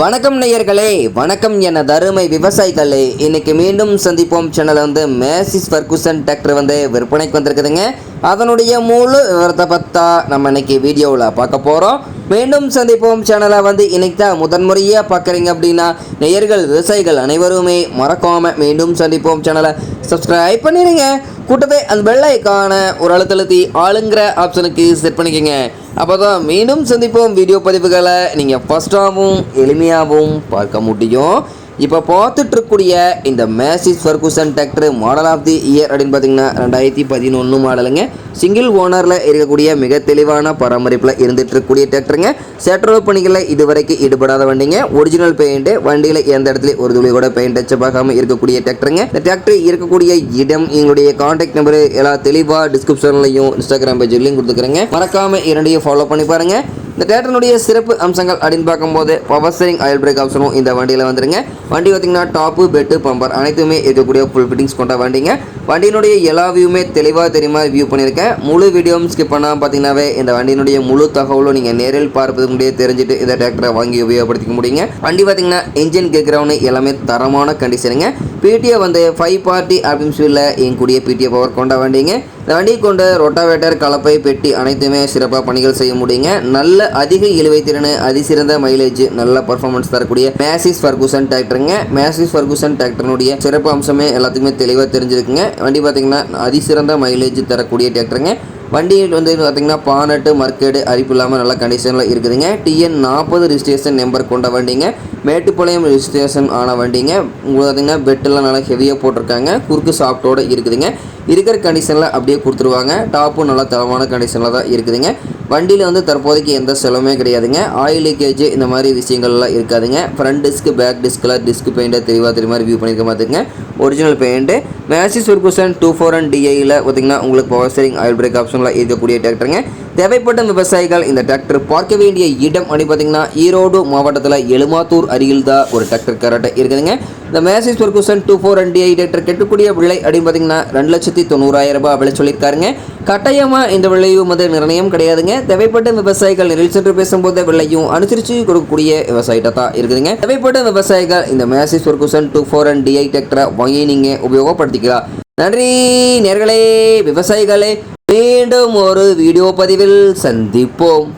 வணக்கம் நேயர்களே வணக்கம் என தருமை விவசாயிகளே. இன்னைக்கு மீண்டும் சந்திப்போம். சேனலில் வந்து மேசிஸ் ஃபர்குசன் டிராக்டர் வந்து விற்பனைக்கு வந்திருக்குதுங்க. அதனுடைய முழு விவரத்தை பற்றா நம்ம இன்னைக்கு வீடியோவில் பார்க்க போகிறோம் மீண்டும் சந்திப்போம். சேனலை வந்து இன்னைக்கு தான் முதன்முறையாக பார்க்குறீங்க அப்படின்னா நேயர்கள் விவசாயிகள் அனைவருமே மறக்காம மீண்டும் சந்திப்போம். சேனலை சப்ஸ்கிரைப் பண்ணிடுங்க கூட்டத்தை அந்த வெள்ளைக்கான ஒரு அழுத்தழுத்தி ஆளுங்கிற ஆப்ஷனுக்கு செட் பண்ணிக்கோங்க. அப்போ தான் மீண்டும் சந்திப்போம். வீடியோ பதிவுகளை நீங்கள் ஃபஸ்ட்டாகவும் எளிமையாகவும் பார்க்க முடியும். இப்போ பார்த்துட்டு இருக்கக்கூடிய இந்த Massey Ferguson tractor model of the year அப்படின்னு பார்த்தீங்கன்னா ரெண்டாயிரத்தி பதினொன்று மாடலுங்க சிங்கிள் ஓனரில் இருக்கக்கூடிய மிக தெளிவான பராமரிப்பில் இருந்துட்டு இருக்கக்கூடிய டிராக்டருங்க செட்ரோல் பணிகளில் இதுவரைக்கும் ஈடுபடாத வண்டிங்க. ஒரிஜினல் பெயிண்ட்டு வண்டியில் எந்த இடத்துல ஒரு துளி கூட பெயிண்ட் டச் பார்க்காம இருக்கக்கூடிய டிராக்டருங்க இந்த டிராக்டர் இருக்கக்கூடிய இடம் எங்களுடைய காண்டாக்ட் நம்பர் எல்லாம் தெளிவாக டிஸ்கிரிப்ஷன்லையும் இன்ஸ்டாகிராம் பேஜ்லையும் கொடுத்துக்கிறேங்க. மறக்காம இரண்டையும் ஃபாலோ பண்ணி பாருங்கள் இந்த டேட்டனுடைய சிறப்பு அம்சங்கள் அப்படின்னு பார்க்கும்போது பவர் ஸ்டேரிங் ஆயில் பிரேக் ஆப்ஷனும் இந்த வண்டியில் வந்துருங்க. வண்டி பார்த்தீங்கன்னா டாப்பு பெட்டு பம்பர் அனைத்துமே இருக்கக்கூடிய ஃபுல் ஃபிட்டிங்ஸ் கொண்ட வண்டிங்க. வண்டியினுடைய எல்லா வியூமே தெளிவாக தெரியுமா வியூ பண்ணியிருக்கேன். முழு வீடியோவும் ஸ்கிப் பண்ணால் பார்த்தீங்கன்னாவே இந்த வண்டியினுடைய முழு தகவலும் நீங்கள் நேரில் பார்ப்பது முடியே தெரிஞ்சுட்டு இந்த டிராக்டரை வாங்கி உபயோகப்படுத்திக்க முடியுங்க. வண்டி பார்த்தீங்கன்னா இன்ஜின் கேட்குறவனு எல்லாமே தரமான கண்டிஷனுங்க பிடிஏ வந்து ஃபைவ் பார்ட்டி அப்படின்னு சொல்ல எங்கூடிய பிடிஏ பவர் கொண்ட வண்டிங்க. இந்த கொண்ட ரொட்டாவேட்டர் கலப்பை பெட்டி அனைத்துமே சிறப்பாக பணிகள் செய்ய முடியுங்க. நல்ல அதிக இழுவை திறன் அதிசிறந்த மைலேஜ் நல்ல பர்ஃபார்மன்ஸ் தரக்கூடிய மேசிஸ் ஃபர்கூசன் டிராக்டருங்க மேசிஸ் ஃபர்கூசன் டிராக்டருடைய சிறப்பு அம்சமே எல்லாத்துக்குமே தெளிவாக தெரிஞ்சிருக்குங்க. வண்டி பார்த்தீங்கன்னா அதிசிறந்த மைலேஜ் தரக்கூடிய டிராக்டருங்க வண்டி வந்து பார்த்தீங்கன்னா பானட்டு மர்க்கேடு அரிப்பு இல்லாமல் நல்ல கண்டிஷனில் இருக்குதுங்க. டிஎன் நாற்பது ரிஜிஸ்ட்ரேஷன் நம்பர் கொண்ட வண்டிங்க. மேட்டுப்பாளையம் ரிஜிஸ்ட்ரேஷன் ஆன வண்டிங்க. உங்களுக்கு பார்த்தீங்கன்னா பெட்டெல்லாம் நல்லா ஹெவியாக போட்டிருக்காங்க. குறுக்கு சாஃப்டோடு இருக்குதுங்க. இருக்கிற கண்டிஷனில் அப்படியே கொடுத்துருவாங்க. டாப்பும் நல்லா தரமான கண்டிஷனில் தான் இருக்குதுங்க. வண்டியில் வந்து தற்போதைக்கு எந்த செலவுமே கிடையாதுங்க. ஆயில் லீக்கேஜ் இந்த மாதிரி விஷயங்கள்லாம் இருக்காதுங்க. ஃப்ரண்ட் டிஸ்க் பேக் டிஸ்கெலாம் டிஸ்க் பெயிண்ட்டை தெளிவாக தெரியுமா ரிவ்யூ பண்ணியிருக்க பார்த்துங்க original paint Massey Ferguson two four and டிஐயில் பார்த்தீங்கன்னா உங்களுக்கு பவர் ஸ்டேரிங் ஆயில் பிரேக் ஆப்ஷன்லாம் இருக்கக்கூடிய டிராக்டருங்க தேவைப்பட்ட விவசாயிகள் இந்த டிராக்டர் பார்க்க வேண்டிய இடம் அப்படின்னு பார்த்தீங்கன்னா ஈரோடு மாவட்டத்தில் எழுமாத்தூர் அருகில் தான் ஒரு டிராக்டர் கரெக்டாக இருக்குதுங்க. இந்த Massey Ferguson two four and DI tractor கெட்டக்கூடிய விலை அப்படின்னு பார்த்தீங்கன்னா ரெண்டு லட்சத்தி தொண்ணூறாயிரம் ரூபாய் விலை சொல்லியிருக்காருங்க. கட்டாயமாக இந்த விலையும் வந்து நிர்ணயம் கிடையாதுங்க. தேவைப்பட்ட விவசாயிகள் நெல் சென்று பேசும்போது விலையும் அனுசரித்து கொடுக்கக்கூடிய விவசாயிட்ட தான் இருக்குதுங்க. தேவைப்பட்ட விவசாயிகள் இந்த Massey Ferguson two four and DI டிராக்டரை வாங்கி நீங்கள் உபயோகப்படுத்திக்கலாம் நன்றி நேர்களே விவசாயிகளே மீண்டும் ஒரு வீடியோ பதிவில் சந்திப்போம்.